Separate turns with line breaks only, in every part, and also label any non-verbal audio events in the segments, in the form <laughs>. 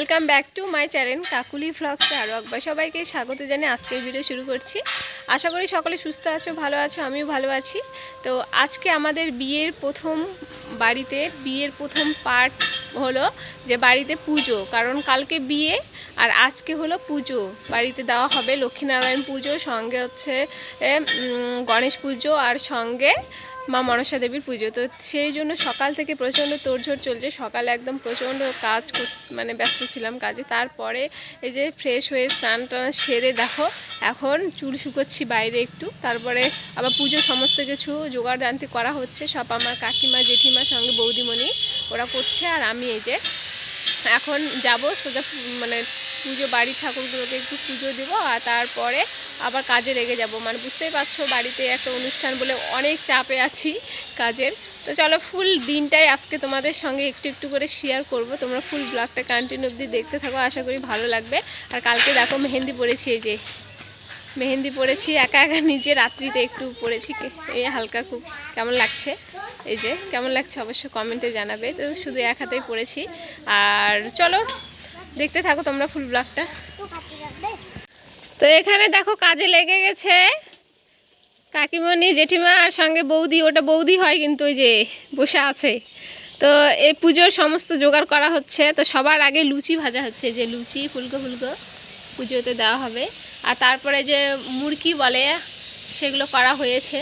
Welcome back to my channel Kakuli ভ্লগসে আরও একবার সবাইকে স্বাগত জানিয়ে আজকের ভিডিও শুরু করছি। আশা করি সকলে সুস্থ আছো, ভালো আছো, আমিও ভালো আছি। তো আজকে আমাদের বিয়ের প্রথম বাড়িতে, বিয়ের প্রথম পার্ট হলো যে বাড়িতে পুজো, কারণ কালকে বিয়ে আর আজকে হলো পুজো। বাড়িতে দেওয়া হবে লক্ষ্মীনারায়ণ পুজো, সঙ্গে হচ্ছে গণেশ পুজো আর সঙ্গে মা মনসা দেবীর পুজো। তো সেই জন্য সকাল থেকে প্রচণ্ড তোড়ঝোড় চলছে। সকালে একদম প্রচণ্ড কাজ মানে ব্যস্ত ছিলাম কাজে। তারপরে এই যে ফ্রেশ হয়ে স্নান টান সেরে দেখো, এখন চুল শুকোচ্ছি বাইরে একটু। তারপরে আবার পুজোর সমস্ত কিছু জোগাড় জানতে করা হচ্ছে। সব আমার কাকিমা জেঠিমার সঙ্গে বৌদিমণি, ওরা করছে। আর আমি এই যে এখন যাব সোজা মানে পুজো বাড়ির ঠাকুরগুলোকে একটু পুজো দেবো। আর তারপরে আবার কাজে লেগে যাব। মানে বুঝতেই পারছ, বাড়িতে একটা অনুষ্ঠান বলে অনেক চাপে আছি কাজের। তো চলো, ফুল দিনটাই আজকে তোমাদের সঙ্গে একটু একটু করে শেয়ার করব। তোমরা ফুল ব্লগটা কন্টিনিউ অবধি দেখতে থাকো, আশা করি ভালো লাগবে। আর কালকে দেখো, মেহেন্দি পড়েছি এই যে। মেহেন্দি পড়েছি একা একা নিজে রাত্রিতে একটু পড়েছি এই হালকা খুব কেমন লাগছে? এই যে, কেমন লাগছে অবশ্যই কমেন্টে জানাবে। তো শুধু এক হাতেই পরেছি। আর চলো, দেখতে থাকো তোমরা ফুল ব্লগটা তো এখানে দেখো কাজে লেগে গেছে। কাকিমণি জেঠিমা আর সঙ্গে বৌদি, ওটা বৌদি হয় কিন্তু ওই যে বসে আছে। তো এই পুজোর সমস্ত জোগাড় করা হচ্ছে। তো সবার আগে লুচি ভাজা হচ্ছে, যে লুচি, ফুলকো ফুলকো পুজোতে দেওয়া হবে। আর তারপরে যে মুরকি বলে, সেগুলো করা হয়েছে।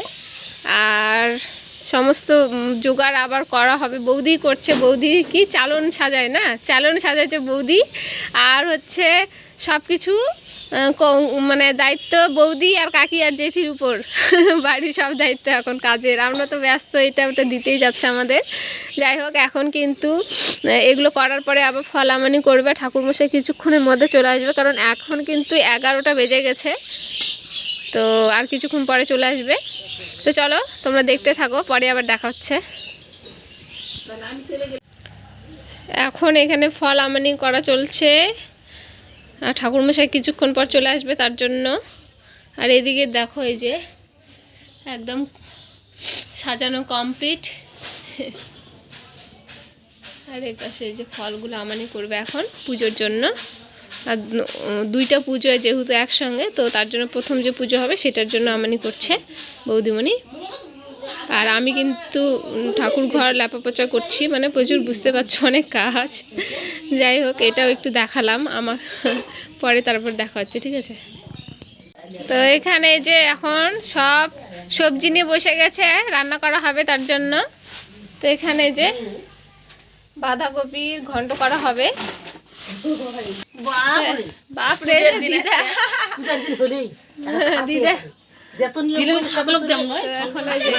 আর সমস্ত জোগাড় আবার করা হবে। বৌদি করছে, বৌদি কি চালন সাজায় না? চালন সাজাচ্ছে বৌদি। আর হচ্ছে সব কিছু মানে দায়িত্ব বৌদি আর কাকি আর জেঠির উপর। <laughs> বাড়ির সব দায়িত্ব এখন কাজের। আমরা তো ব্যস্ত, এটা ওটা দিতেই যাচ্ছে আমাদের। যাই হোক, এখন কিন্তু এগুলো করার পরে আবার ফলামানি করবে। ঠাকুরমশাই কিছুক্ষণের মধ্যে চলে আসবে, কারণ এখন কিন্তু এগারোটা বেজে গেছে। তো আর কিছুক্ষণ পরে চলে আসবে। তো চলো, তোমরা দেখতে থাকো, পরে আবার দেখা হচ্ছে। এখন এখানে ফল আমানি করা চলছে। আর ঠাকুরমশাই কিছুক্ষণ পর চলে আসবে তার জন্য। আর এদিকে দেখো এই যে একদম সাজানো কমপ্লিট আর এই পাশে যে ফলগুলো আমানি করবে এখন পুজোর জন্য। আর দুইটা পুজো যেহেতু একসঙ্গে, তো তার জন্য প্রথম যে পুজো হবে সেটার জন্য আমানি করছে বৌদিমণি। আর আমি কিন্তু ঠাকুর ঘর লেপাপোচা করছি মানে প্রচুর বুঝতে পারছ অনেক কাজ। যাই হোক এটাও একটু দেখালাম আমার পরে তারপর দেখা হচ্ছে ঠিক আছে? তো এখানে যে এখন সব সবজি নিয়ে বসে গেছে রান্না করা হবে তার জন্য। তো এখানে যে বাঁধাকপির ঘন্ট করা হবে। বাপরে দিদা। দিদা। এখন এই যে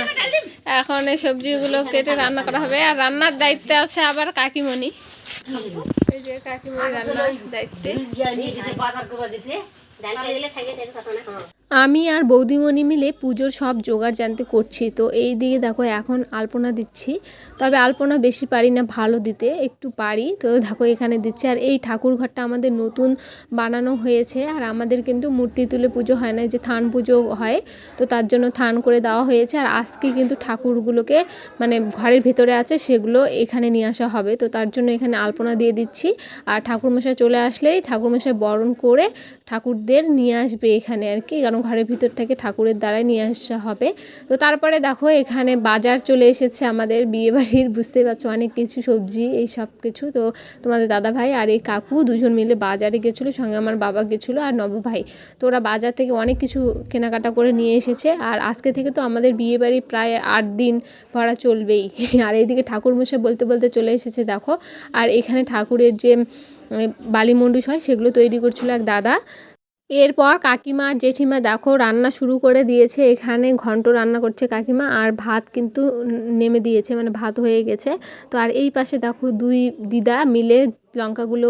এখন এই সবজিগুলো কেটে রান্না করা হবে। আর রান্নার দায়িত্বে আছে আবার কাকিমণি। এই যে কাকিমণি রান্নার দায়িত্বে আমি আর বৌদিমণি মিলে পুজোর সব জোগাড় জানতে করছি। তো এই দিকে দেখো এখন আলপনা দিচ্ছি। তবে আলপনা বেশি পারি না, ভালো দিতে একটু পারি। তো দেখো এখানে দিচ্ছি। আর এই ঠাকুর ঘরটা আমাদের নতুন বানানো হয়েছে। আর আমাদের কিন্তু মূর্তি তুলে পুজো হয় না যে থান পুজো হয়। তো তার জন্য থান করে দেওয়া হয়েছে। আর আজকে কিন্তু ঠাকুরগুলোকে মানে ঘরের ভেতরে আছে, সেগুলো এখানে নিয়ে আসা হবে। তো তার জন্য এখানে আলপনা দিয়ে দিচ্ছি। আর ঠাকুরমশাই চলে আসলেই ঠাকুরমশাই বরণ করে ঠাকুরদের নিয়ে আসবে এখানে আর কি। কারণ ঘরের ভিতর থেকে ঠাকুরের দ্বারাই নিয়ে আসা হবে। তো তারপরে দেখো, এখানে বাজার চলে এসেছে আমাদের বিয়েবাড়ির বুঝতেই পারছ, অনেক কিছু সবজি, এই সব কিছু। তো তোমাদের দাদা ভাই আর এই কাকু দুজন মিলে বাজারে গেছিল, সঙ্গে আমার বাবা গেছিল আর নব ভাই। তো ওরা বাজার থেকে অনেক কিছু কেনাকাটা করে নিয়ে এসেছে। আর আজকে থেকে তো আমাদের বিয়েবাড়ি প্রায় আট দিন ভরা চলবেই। <laughs> আর এইদিকে ঠাকুরমশাই বলতে বলতে চলে এসেছে, দেখো। আর এখানে ঠাকুরের যে বালিমন্ডুস হয়, সেগুলো তৈরি করছিল এক দাদা। এরপর কাকিমা আর জেঠিমা দেখো রান্না শুরু করে দিয়েছে। এখানে ঘন্ট রান্না করছে কাকিমা আর ভাত কিন্তু নেমে দিয়েছে মানে ভাত হয়ে গেছে। তো আর এই পাশে দেখো দুই দিদা মিলে লঙ্কাগুলো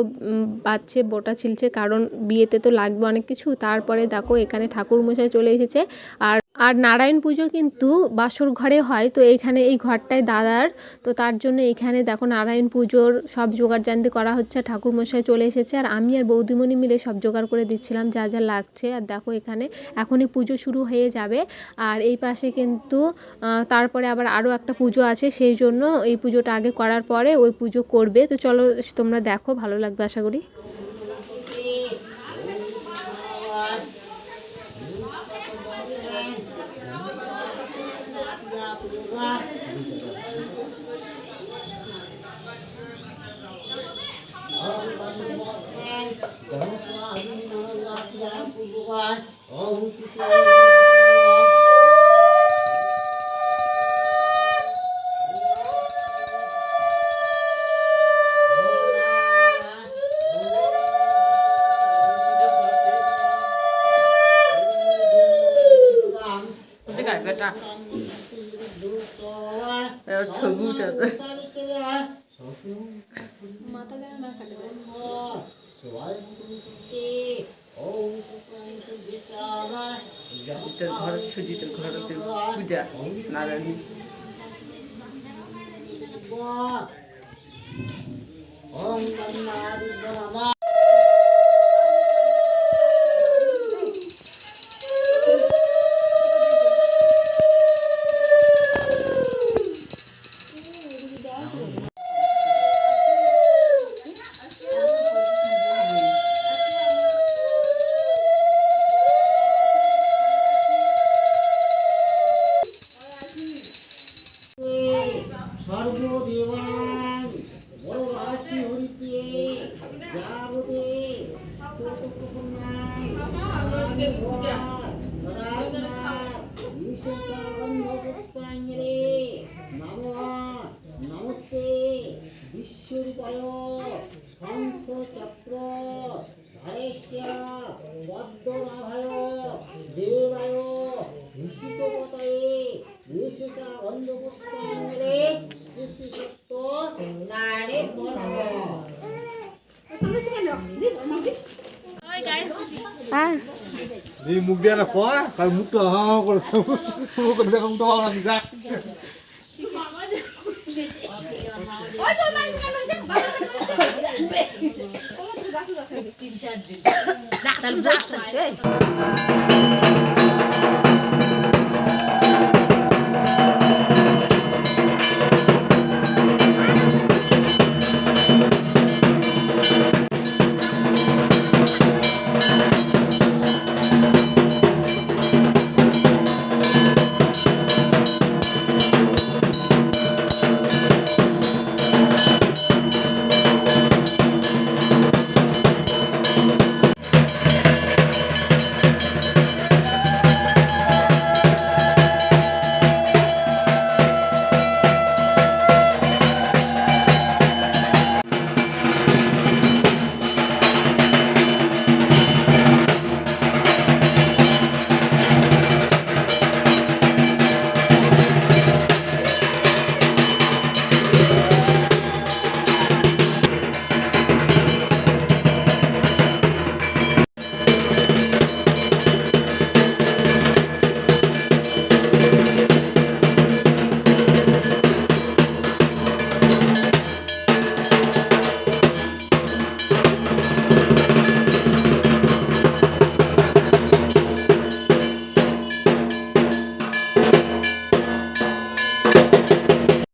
বাচ্ছে, বোটা ছিলছে, কারণ বিয়েতে তো লাগবে অনেক কিছু। তারপরে দেখো এখানে ঠাকুর মশাই চলে এসেছে। আর আর নারায়ণ পুজো কিন্তু বাসর ঘরে হয়, তো এইখানে এই ঘরটায় দাদার। তো তার জন্য এখানে দেখো নারায়ণ পুজোর সব জোগাড় জানতে করা হচ্ছে ঠাকুর মশাই চলে এসেছে। আর আমি আর বৌদিমণি মিলে সব জোগাড় করে দিচ্ছিলাম, যা যা লাগছে। আর দেখো এখানে এখনই পুজো শুরু হয়ে যাবে। আর এই পাশে কিন্তু তারপরে আবার আরও একটা পুজো আছে, সেই জন্য এই পুজোটা আগে করার পরে ওই পুজো করবে। তো চলো তোমরা দেখো ভালো লাগবে আশা করি।
갈까? এবার ছবি উঠেছে তোর ঘর সুজিতের ঘরতে পূজা নারায়ণী
以。
এই মুখ দিয়ে না কয়? কাল মুখটা হা হা করে করে দেখো মুখটা
তাহলে বস, এই।